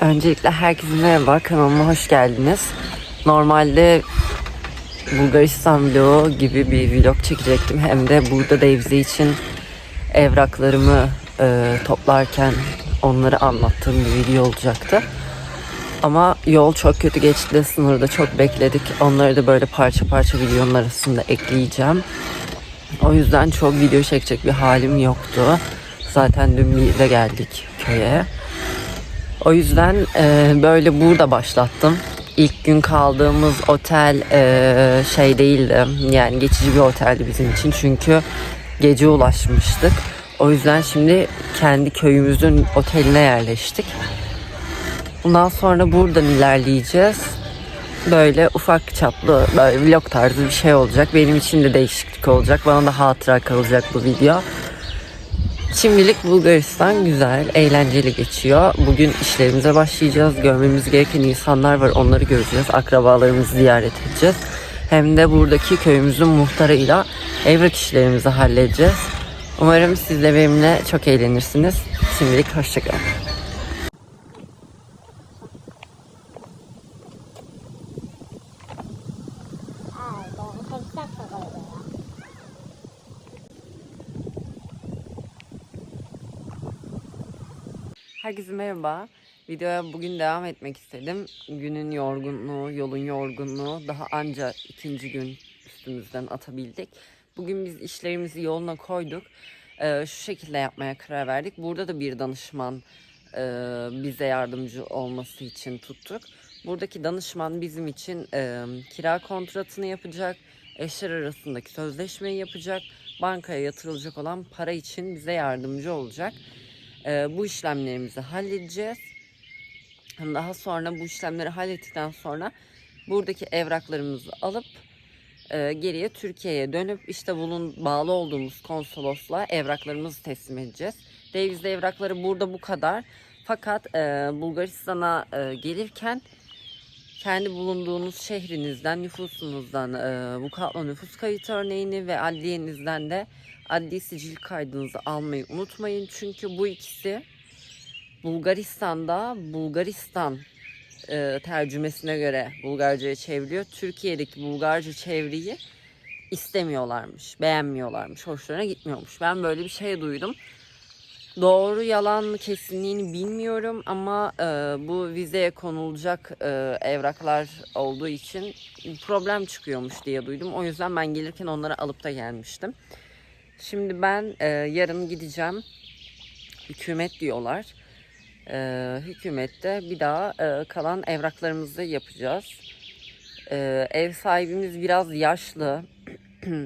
Öncelikle herkese merhaba, kanalıma hoş geldiniz. Normalde Bulgaristan vlogu gibi bir vlog çekecektim. Hem de burada Devze için evraklarımı e, toplarken onları anlattığım bir video olacaktı. Ama yol çok kötü geçti. Sınırda çok bekledik. Onları da böyle parça parça videonun arasında ekleyeceğim. O yüzden çok video çekecek bir halim yoktu. Zaten dün bize geldik köye. O yüzden e, böyle burada başlattım. İlk gün kaldığımız otel e, şey değildi. Yani geçici bir oteldi bizim için. Çünkü gece ulaşmıştık. O yüzden şimdi kendi köyümüzün oteline yerleştik. Bundan sonra buradan ilerleyeceğiz. Böyle ufak çaplı böyle vlog tarzı bir şey olacak. Benim için de değişiklik olacak. Bana da hatıra kalacak bu video. Şimdilik Bulgaristan güzel, eğlenceli geçiyor. Bugün işlerimize başlayacağız. Görmemiz gereken insanlar var. Onları göreceğiz. Akrabalarımızı ziyaret edeceğiz. Hem de buradaki köyümüzün muhtarıyla evrak işlerimizi halledeceğiz. Umarım siz de benimle çok eğlenirsiniz. Şimdilik hoşçakalın. Herkese merhaba. Videoya bugün devam etmek istedim. Günün yorgunluğu, yolun yorgunluğu daha anca ikinci gün üstümüzden atabildik. Bugün biz işlerimizi yoluna koyduk. Ee, şu şekilde yapmaya karar verdik. Burada da bir danışman e, bize yardımcı olması için tuttuk. Buradaki danışman bizim için e, kira kontratını yapacak, eşler arasındaki sözleşmeyi yapacak, bankaya yatırılacak olan para için bize yardımcı olacak. Ee, bu işlemlerimizi halledeceğiz. Daha sonra bu işlemleri hallettikten sonra buradaki evraklarımızı alıp e, geriye Türkiye'ye dönüp işte bulun bağlı olduğumuz konsolosla evraklarımızı teslim edeceğiz. Devizli evrakları burada bu kadar. Fakat e, Bulgaristan'a e, gelirken kendi bulunduğunuz şehrinizden, nüfusunuzdan e, vukatla nüfus kayıt örneğini ve adliyenizden de adli sicil kaydınızı almayı unutmayın. Çünkü bu ikisi Bulgaristan'da Bulgaristan e, tercümesine göre Bulgarca'ya çevriliyor. Türkiye'deki Bulgarca çeviriyi istemiyorlarmış, beğenmiyorlarmış, hoşlarına gitmiyormuş. Ben böyle bir şey duydum. Doğru yalan mı kesinliğini bilmiyorum ama e, bu vizeye konulacak e, evraklar olduğu için problem çıkıyormuş diye duydum. O yüzden ben gelirken onları alıp da gelmiştim. Şimdi ben e, yarın gideceğim. Hükümet diyorlar. E, hükümette bir daha e, kalan evraklarımızı yapacağız. E, ev sahibimiz biraz yaşlı.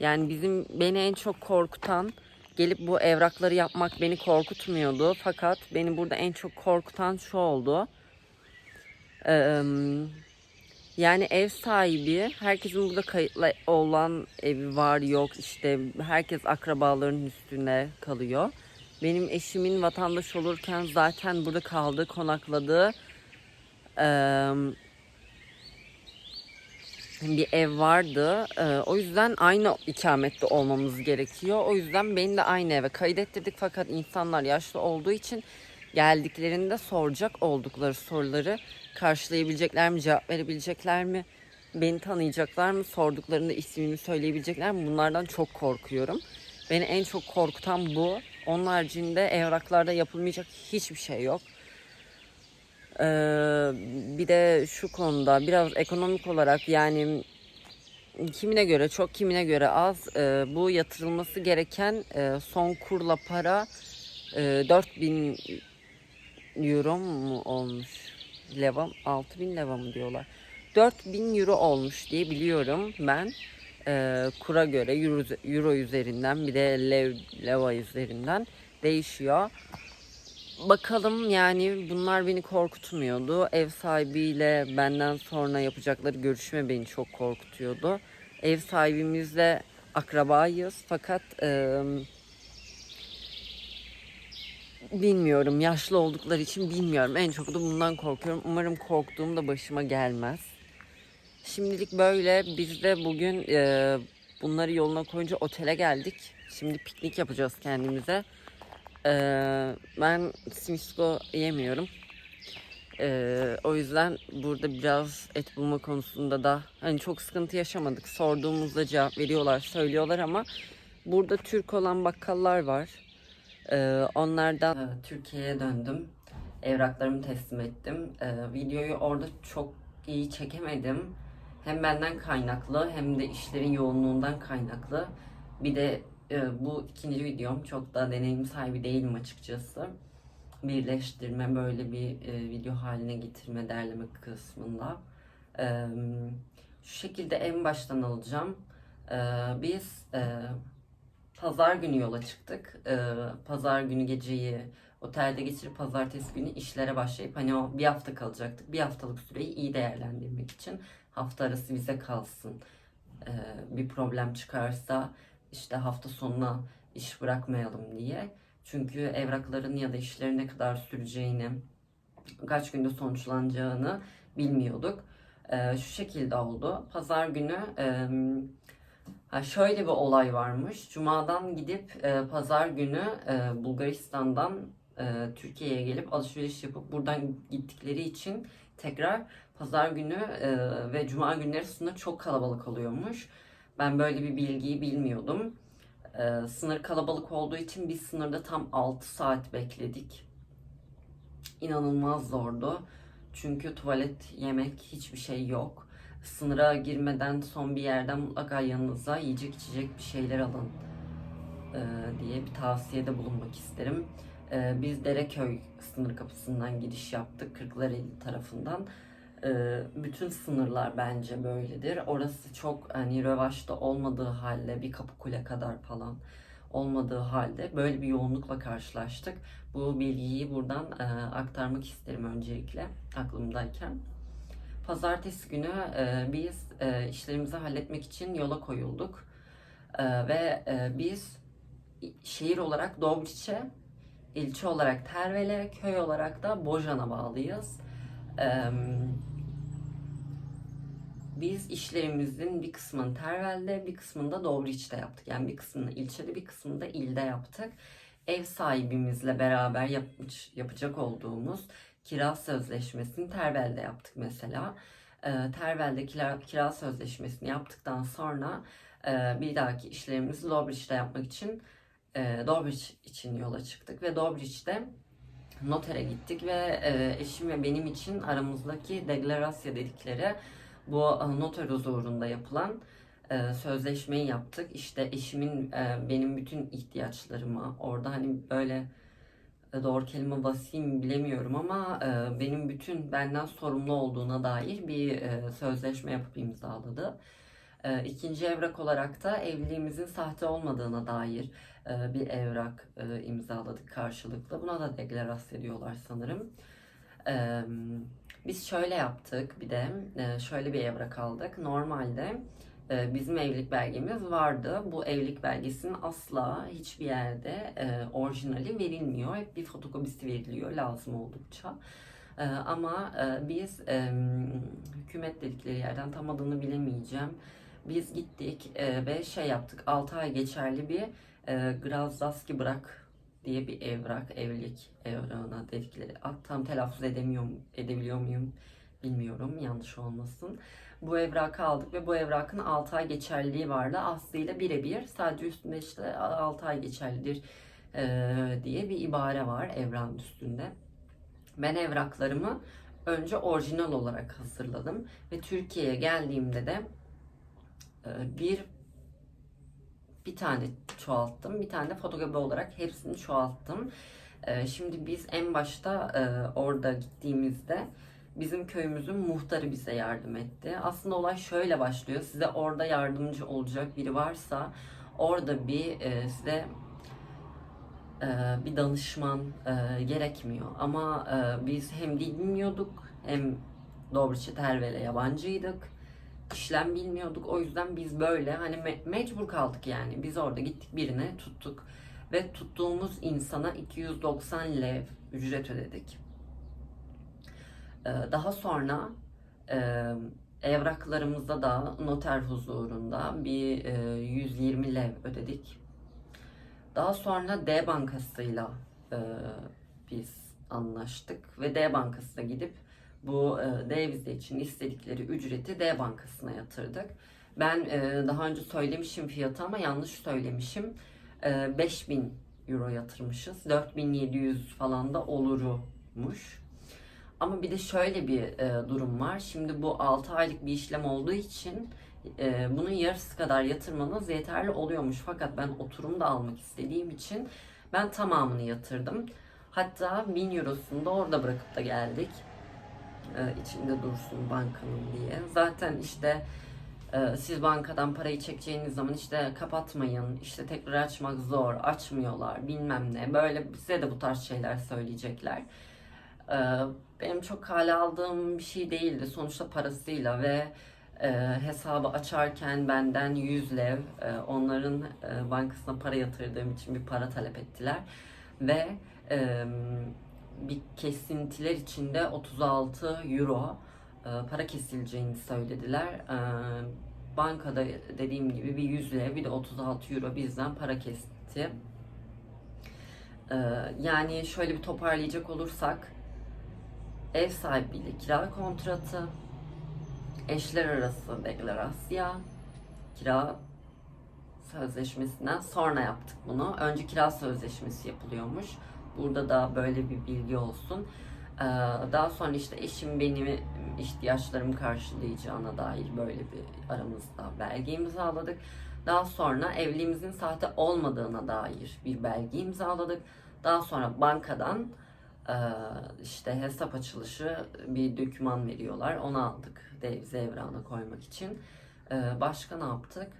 yani bizim beni en çok korkutan gelip bu evrakları yapmak beni korkutmuyordu. Fakat beni burada en çok korkutan şu oldu. Eee yani ev sahibi, herkesin burada kayıtlı olan evi var yok işte herkes akrabaların üstüne kalıyor. Benim eşimin vatandaş olurken zaten burada kaldığı, konakladığı bir ev vardı. O yüzden aynı ikamette olmamız gerekiyor. O yüzden beni de aynı eve kaydettirdik fakat insanlar yaşlı olduğu için geldiklerinde soracak oldukları soruları karşılayabilecekler mi, cevap verebilecekler mi, beni tanıyacaklar mı, sorduklarında ismimi söyleyebilecekler mi bunlardan çok korkuyorum. Beni en çok korkutan bu. Onun haricinde evraklarda yapılmayacak hiçbir şey yok. Ee, bir de şu konuda biraz ekonomik olarak yani kimine göre çok kimine göre az e, bu yatırılması gereken e, son kurla para e, 4000 euro mu olmuş? Leva, 6000 leva mı diyorlar? 4000 euro olmuş diye biliyorum ben. E, kura göre euro, euro üzerinden bir de lev, leva üzerinden değişiyor. Bakalım yani bunlar beni korkutmuyordu. Ev sahibiyle benden sonra yapacakları görüşme beni çok korkutuyordu. Ev sahibimizle akrabayız fakat e, bilmiyorum yaşlı oldukları için bilmiyorum. En çok da bundan korkuyorum. Umarım korktuğum da başıma gelmez. Şimdilik böyle. Biz de bugün e, bunları yoluna koyunca otele geldik. Şimdi piknik yapacağız kendimize. Ee, ben simisko yemiyorum. Ee, o yüzden burada biraz et bulma konusunda da hani çok sıkıntı yaşamadık. Sorduğumuzda cevap veriyorlar, söylüyorlar ama burada Türk olan bakkallar var. Ee, onlardan Türkiye'ye döndüm. Evraklarımı teslim ettim. Ee, videoyu orada çok iyi çekemedim. Hem benden kaynaklı hem de işlerin yoğunluğundan kaynaklı. Bir de e, bu ikinci videom çok da deneyim sahibi değilim açıkçası. Birleştirme böyle bir e, video haline getirme derleme kısmında. E, şu şekilde en baştan alacağım. E, biz e, pazar günü yola çıktık. E, pazar günü geceyi otelde geçirip pazartesi günü işlere başlayıp hani o bir hafta kalacaktık. Bir haftalık süreyi iyi değerlendirmek için hafta arası bize kalsın. E, bir problem çıkarsa işte hafta sonuna iş bırakmayalım diye. Çünkü evrakların ya da işlerin ne kadar süreceğini, kaç günde sonuçlanacağını bilmiyorduk. Ee, şu şekilde oldu. Pazar günü e, şöyle bir olay varmış. Cuma'dan gidip e, pazar günü e, Bulgaristan'dan e, Türkiye'ye gelip alışveriş yapıp buradan gittikleri için tekrar pazar günü e, ve cuma günleri aslında çok kalabalık oluyormuş. Ben böyle bir bilgiyi bilmiyordum. Ee, sınır kalabalık olduğu için biz sınırda tam 6 saat bekledik. İnanılmaz zordu. Çünkü tuvalet, yemek hiçbir şey yok. Sınıra girmeden son bir yerden mutlaka yanınıza yiyecek içecek bir şeyler alın ee, diye bir tavsiyede bulunmak isterim. Ee, biz Dereköy sınır kapısından giriş yaptık Kırklareli tarafından. Ee, bütün sınırlar bence böyledir. Orası çok hani rövaşta olmadığı halde bir kapı kule kadar falan olmadığı halde böyle bir yoğunlukla karşılaştık. Bu bilgiyi buradan e, aktarmak isterim öncelikle aklımdayken. Pazartesi günü e, biz e, işlerimizi halletmek için yola koyulduk. E, ve e, biz şehir olarak Dobruç'e, ilçe olarak Tervel'e, köy olarak da Bojan'a bağlıyız. Eee biz işlerimizin bir kısmını Tervel'de, bir kısmını da Dobric'te yaptık. Yani bir kısmını ilçede, bir kısmını da ilde yaptık. Ev sahibimizle beraber yapmış, yapacak olduğumuz kira sözleşmesini Tervel'de yaptık mesela. Ee, Tervel'de kira, kira sözleşmesini yaptıktan sonra e, bir dahaki işlerimizi Dobric'te yapmak için e, Dobric için yola çıktık ve Dobric'te notere gittik ve e, eşim ve benim için aramızdaki deklarasya dedikleri bu e, noter huzurunda yapılan e, sözleşmeyi yaptık. İşte eşimin e, benim bütün ihtiyaçlarımı orada hani böyle e, doğru kelime basayım bilemiyorum ama e, benim bütün benden sorumlu olduğuna dair bir e, sözleşme yapıp imzaladı. E, ikinci evrak olarak da evliliğimizin sahte olmadığına dair e, bir evrak e, imzaladık karşılıklı. Buna da deklarasyon ediyorlar sanırım. E, biz şöyle yaptık bir de e, şöyle bir evrak aldık. Normalde bizim evlilik belgemiz vardı. Bu evlilik belgesinin asla hiçbir yerde e, orijinali verilmiyor. Hep bir fotokopisi veriliyor lazım oldukça. E, ama e, biz e, hükümet dedikleri yerden tam adını bilemeyeceğim. Biz gittik e, ve şey yaptık. 6 ay geçerli bir e, Grazdaski bırak diye bir evrak, evlilik evrağına dedikleri. Tam telaffuz edemiyorum, edebiliyor muyum bilmiyorum yanlış olmasın. Bu evrakı aldık ve bu evrakın 6 ay geçerliliği vardı. Aslı ile birebir sadece üstünde işte 6 ay geçerlidir e, diye bir ibare var evrakın üstünde. Ben evraklarımı önce orijinal olarak hazırladım ve Türkiye'ye geldiğimde de e, bir bir tane çoğalttım. Bir tane de fotokopi olarak hepsini çoğalttım. Ee, şimdi biz en başta e, orada gittiğimizde bizim köyümüzün muhtarı bize yardım etti. Aslında olay şöyle başlıyor. Size orada yardımcı olacak biri varsa orada bir e, size e, bir danışman e, gerekmiyor. Ama e, biz hem dil bilmiyorduk hem Dobruçi Tervel'e yabancıydık işlem bilmiyorduk. O yüzden biz böyle hani me- mecbur kaldık yani. Biz orada gittik birine tuttuk ve tuttuğumuz insana 290 lev ücret ödedik. Ee, daha sonra e, evraklarımızda da noter huzurunda bir e, 120 lev ödedik. Daha sonra D bankasıyla e, biz anlaştık ve D bankasına gidip bu e, D vize için istedikleri ücreti D bankasına yatırdık. Ben e, daha önce söylemişim fiyatı ama yanlış söylemişim. E, 5000 euro yatırmışız. 4700 falan da olurmuş. Ama bir de şöyle bir e, durum var. Şimdi bu 6 aylık bir işlem olduğu için e, bunun yarısı kadar yatırmanız yeterli oluyormuş. Fakat ben oturum da almak istediğim için ben tamamını yatırdım. Hatta 1000 eurosunu da orada bırakıp da geldik. E, içinde dursun bankanın diye. Zaten işte e, siz bankadan parayı çekeceğiniz zaman işte kapatmayın, işte tekrar açmak zor, açmıyorlar bilmem ne. Böyle size de bu tarz şeyler söyleyecekler. E, benim çok kale aldığım bir şey değildi. Sonuçta parasıyla ve e, hesabı açarken benden 100 lev e, onların e, bankasına para yatırdığım için bir para talep ettiler. Ve e, bir kesintiler içinde 36 euro e, para kesileceğini söylediler. E, bankada dediğim gibi bir 100 lev bir de 36 euro bizden para kesti. E, yani şöyle bir toparlayacak olursak ev sahibiyle kira kontratı, eşler arası deklarasya, kira sözleşmesinden sonra yaptık bunu. Önce kira sözleşmesi yapılıyormuş. Burada da böyle bir bilgi olsun. Ee, Daha sonra işte eşim benim ihtiyaçlarımı karşılayacağına dair böyle bir aramızda belge imzaladık. Daha sonra evliliğimizin sahte olmadığına dair bir belge imzaladık. Daha sonra bankadan ee, işte hesap açılışı bir döküman veriyorlar. Onu aldık Zevra'na koymak için. Ee, başka ne yaptık?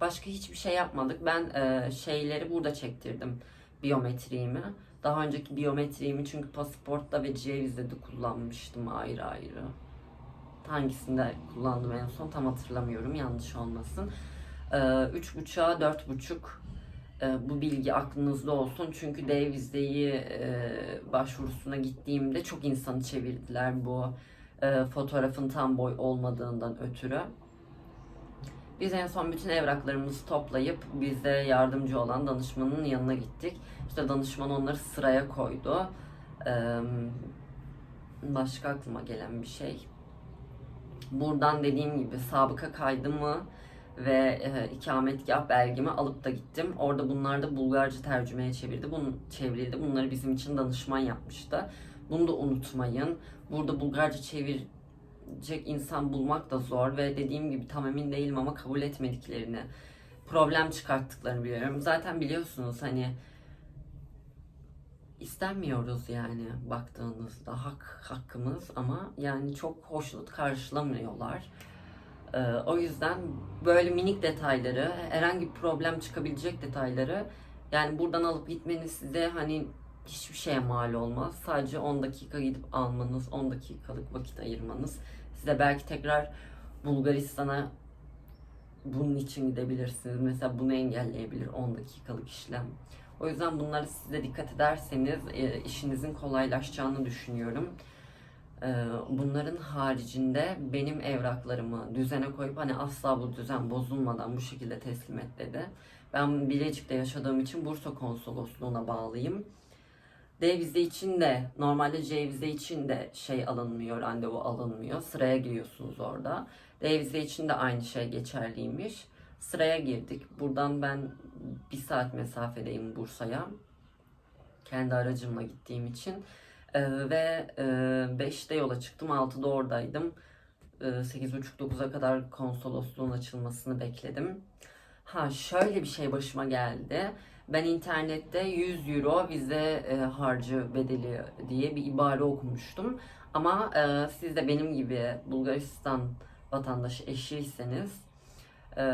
Başka hiçbir şey yapmadık. Ben e, şeyleri burada çektirdim. Biyometriğimi. Daha önceki biyometriğimi çünkü pasaportta ve C-Vize'de kullanmıştım ayrı ayrı. Hangisinde kullandım en son tam hatırlamıyorum yanlış olmasın. Ee, 3.5'a 4.5 bu bilgi aklınızda olsun. Çünkü D vizeyi e, başvurusuna gittiğimde çok insanı çevirdiler bu e, fotoğrafın tam boy olmadığından ötürü. Biz en son bütün evraklarımızı toplayıp bize yardımcı olan danışmanın yanına gittik. İşte danışman onları sıraya koydu. Başka aklıma gelen bir şey. Buradan dediğim gibi sabıka kaydımı ve e, ikametgah belgemi alıp da gittim. Orada bunlar da Bulgarca tercümeye çevirdi. Bunun çevrildi. Bunları bizim için danışman yapmıştı. Bunu da unutmayın. Burada Bulgarca çevir edecek insan bulmak da zor ve dediğim gibi tam emin değilim ama kabul etmediklerini, problem çıkarttıklarını biliyorum. Zaten biliyorsunuz hani istenmiyoruz yani baktığınızda hak hakkımız ama yani çok hoşnut karşılamıyorlar. Ee, o yüzden böyle minik detayları, herhangi bir problem çıkabilecek detayları yani buradan alıp gitmeniz size hani hiçbir şeye mal olmaz. Sadece 10 dakika gidip almanız, 10 dakikalık vakit ayırmanız size belki tekrar Bulgaristan'a bunun için gidebilirsiniz. Mesela bunu engelleyebilir 10 dakikalık işlem. O yüzden bunları size dikkat ederseniz e, işinizin kolaylaşacağını düşünüyorum. Bunların haricinde benim evraklarımı düzene koyup hani asla bu düzen bozulmadan bu şekilde teslim et dedi. Ben Bilecik'te yaşadığım için Bursa Konsolosluğu'na bağlıyım. D vize için de normalde C vize için de şey alınmıyor, randevu alınmıyor. Sıraya giriyorsunuz orada. D vize için de aynı şey geçerliymiş. Sıraya girdik. Buradan ben bir saat mesafedeyim Bursa'ya. Kendi aracımla gittiğim için. Ee, ve e, 5'te yola çıktım. 6'da oradaydım. Ee, 8.30-9'a kadar konsolosluğun açılmasını bekledim. Ha şöyle bir şey başıma geldi. Ben internette 100 euro vize e, harcı bedeli diye bir ibare okumuştum. Ama e, siz de benim gibi Bulgaristan vatandaşı eşiyseniz e,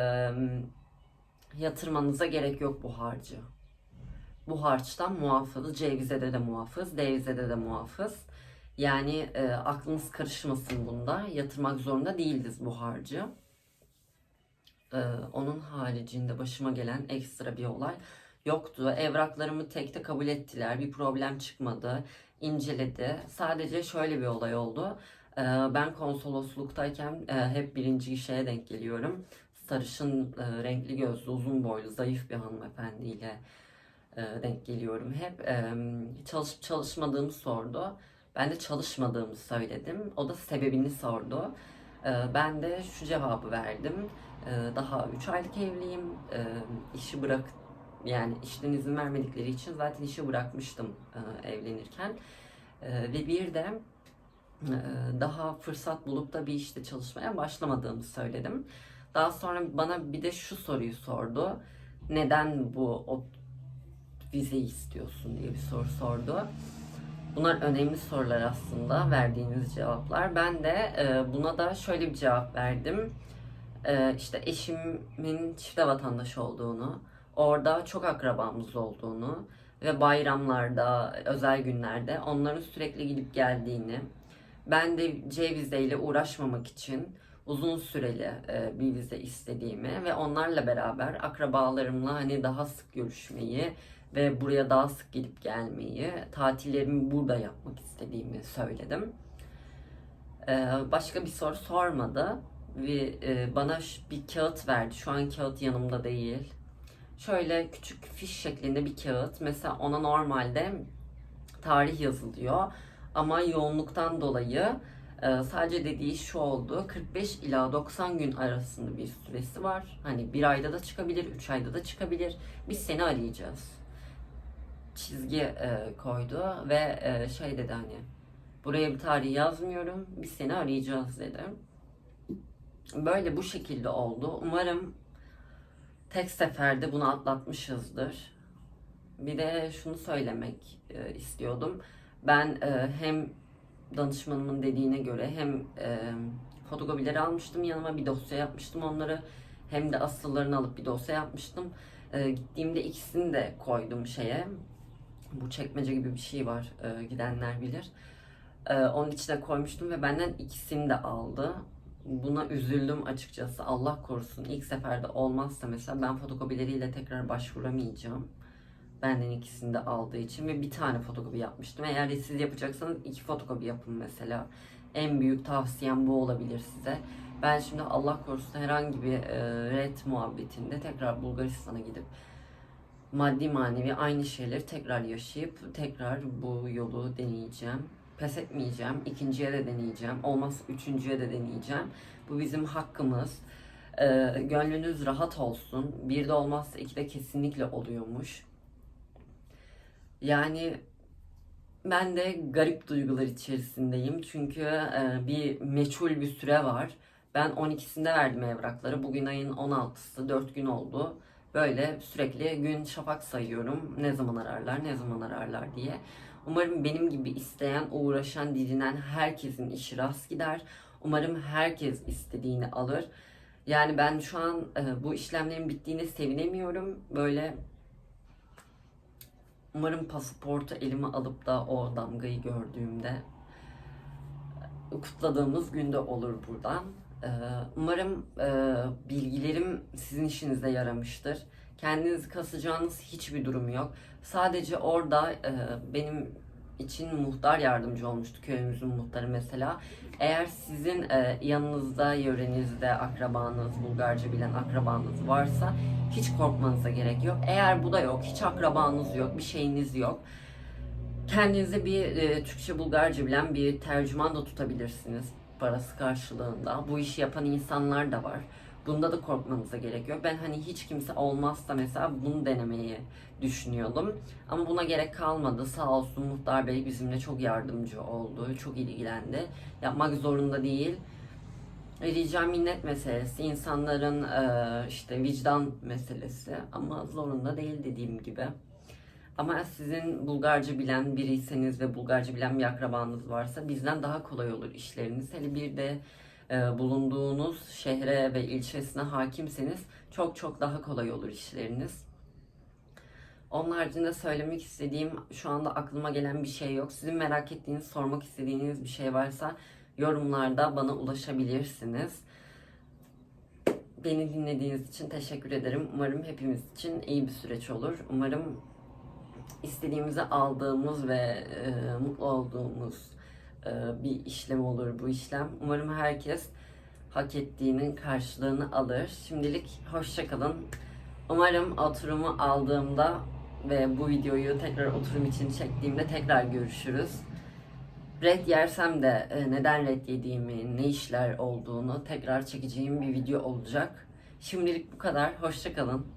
yatırmanıza gerek yok bu harcı. Bu harçtan muhafız, C vizede de muhafız, D vizede de muhafız. Yani e, aklınız karışmasın bunda. Yatırmak zorunda değiliz bu harcı. E, onun haricinde başıma gelen ekstra bir olay yoktu. Evraklarımı tekte kabul ettiler. Bir problem çıkmadı. İnceledi. Sadece şöyle bir olay oldu. Ee, Ben konsolosluktayken e, hep birinci kişiye denk geliyorum. Sarışın, e, renkli gözlü, uzun boylu, zayıf bir hanımefendiyle e, denk geliyorum hep. E, Çalışıp çalışmadığımı sordu. Ben de çalışmadığımı söyledim. O da sebebini sordu. Ee, Ben de şu cevabı verdim. Daha 3 aylık evliyim. Ee, İşi bırak yani işten izin vermedikleri için zaten işi bırakmıştım e, evlenirken. Ve bir de e, daha fırsat bulup da bir işte çalışmaya başlamadığımı söyledim. Daha sonra bana bir de şu soruyu sordu. Neden bu vize istiyorsun diye bir soru sordu. Bunlar önemli sorular aslında verdiğiniz cevaplar. Ben de e, buna da şöyle bir cevap verdim. E, işte eşimin çifte vatandaş olduğunu, orada çok akrabamız olduğunu ve bayramlarda, özel günlerde onların sürekli gidip geldiğini, ben de C vizeyle uğraşmamak için uzun süreli e, bir vize istediğimi ve onlarla beraber akrabalarımla hani daha sık görüşmeyi ve buraya daha sık gidip gelmeyi, tatillerimi burada yapmak istediğimi söyledim. Ee, başka bir soru sormadı ve e, bana bir kağıt verdi. Şu an kağıt yanımda değil. Şöyle küçük fiş şeklinde bir kağıt. Mesela ona normalde tarih yazılıyor. Ama yoğunluktan dolayı e, sadece dediği şu oldu. 45 ila 90 gün arasında bir süresi var. Hani bir ayda da çıkabilir, üç ayda da çıkabilir. Biz seni arayacağız. Çizgi e, koydu ve e, şey dedi hani buraya bir tarih yazmıyorum. Biz seni arayacağız dedi. Böyle bu şekilde oldu. Umarım tek seferde bunu atlatmışızdır. Bir de şunu söylemek e, istiyordum. Ben e, hem danışmanımın dediğine göre hem e, fotokopileri almıştım yanıma bir dosya yapmıştım onları hem de asıllarını alıp bir dosya yapmıştım. E, gittiğimde ikisini de koydum şeye. Bu çekmece gibi bir şey var e, gidenler bilir. E, onun içine koymuştum ve benden ikisini de aldı. Buna üzüldüm açıkçası. Allah korusun ilk seferde olmazsa mesela ben fotokopileriyle tekrar başvuramayacağım. Benden ikisini de aldığı için ve bir tane fotokopi yapmıştım. Eğer siz yapacaksanız iki fotokopi yapın mesela. En büyük tavsiyem bu olabilir size. Ben şimdi Allah korusun herhangi bir e, red muhabbetinde tekrar Bulgaristan'a gidip maddi manevi aynı şeyleri tekrar yaşayıp tekrar bu yolu deneyeceğim. Pes etmeyeceğim. İkinciye de deneyeceğim. Olmazsa üçüncüye de deneyeceğim. Bu bizim hakkımız. Ee, gönlünüz rahat olsun. Bir de olmazsa iki de kesinlikle oluyormuş. Yani ben de garip duygular içerisindeyim. Çünkü e, bir meçhul bir süre var. Ben 12'sinde verdim evrakları. Bugün ayın 16'sı. 4 gün oldu. Böyle sürekli gün şafak sayıyorum. Ne zaman ararlar, ne zaman ararlar diye. Umarım benim gibi isteyen, uğraşan, didinen herkesin işi rast gider. Umarım herkes istediğini alır. Yani ben şu an e, bu işlemlerin bittiğine sevinemiyorum. Böyle umarım pasaportu elime alıp da o damgayı gördüğümde kutladığımız günde olur buradan. Ee, Umarım e, bilgilerim sizin işinize yaramıştır. Kendinizi kasacağınız hiçbir durum yok. Sadece orada e, benim için muhtar yardımcı olmuştu köyümüzün muhtarı mesela. Eğer sizin e, yanınızda, yörenizde akrabanız, Bulgarca bilen akrabanız varsa hiç korkmanıza gerek yok. Eğer bu da yok, hiç akrabanız yok, bir şeyiniz yok. Kendinize bir Türkçe Bulgarca bilen bir tercüman da tutabilirsiniz parası karşılığında. Bu işi yapan insanlar da var. Bunda da korkmanıza gerek yok. Ben hani hiç kimse olmazsa mesela bunu denemeyi düşünüyordum. Ama buna gerek kalmadı. Sağ olsun Muhtar Bey bizimle çok yardımcı oldu. Çok ilgilendi. Yapmak zorunda değil. Rica minnet meselesi, insanların eee, işte vicdan meselesi ama zorunda değil dediğim gibi. Ama sizin Bulgarca bilen biriyseniz ve Bulgarca bilen bir akrabanız varsa bizden daha kolay olur işleriniz. Hele bir de e, bulunduğunuz şehre ve ilçesine hakimseniz çok çok daha kolay olur işleriniz. Onun haricinde söylemek istediğim şu anda aklıma gelen bir şey yok. Sizin merak ettiğiniz, sormak istediğiniz bir şey varsa yorumlarda bana ulaşabilirsiniz. Beni dinlediğiniz için teşekkür ederim. Umarım hepimiz için iyi bir süreç olur. Umarım istediğimizi aldığımız ve e, mutlu olduğumuz e, bir işlem olur bu işlem. Umarım herkes hak ettiğinin karşılığını alır. Şimdilik hoşça kalın. Umarım oturumu aldığımda ve bu videoyu tekrar oturum için çektiğimde tekrar görüşürüz. red yersem de e, neden red yediğimi, ne işler olduğunu tekrar çekeceğim bir video olacak. Şimdilik bu kadar. Hoşçakalın.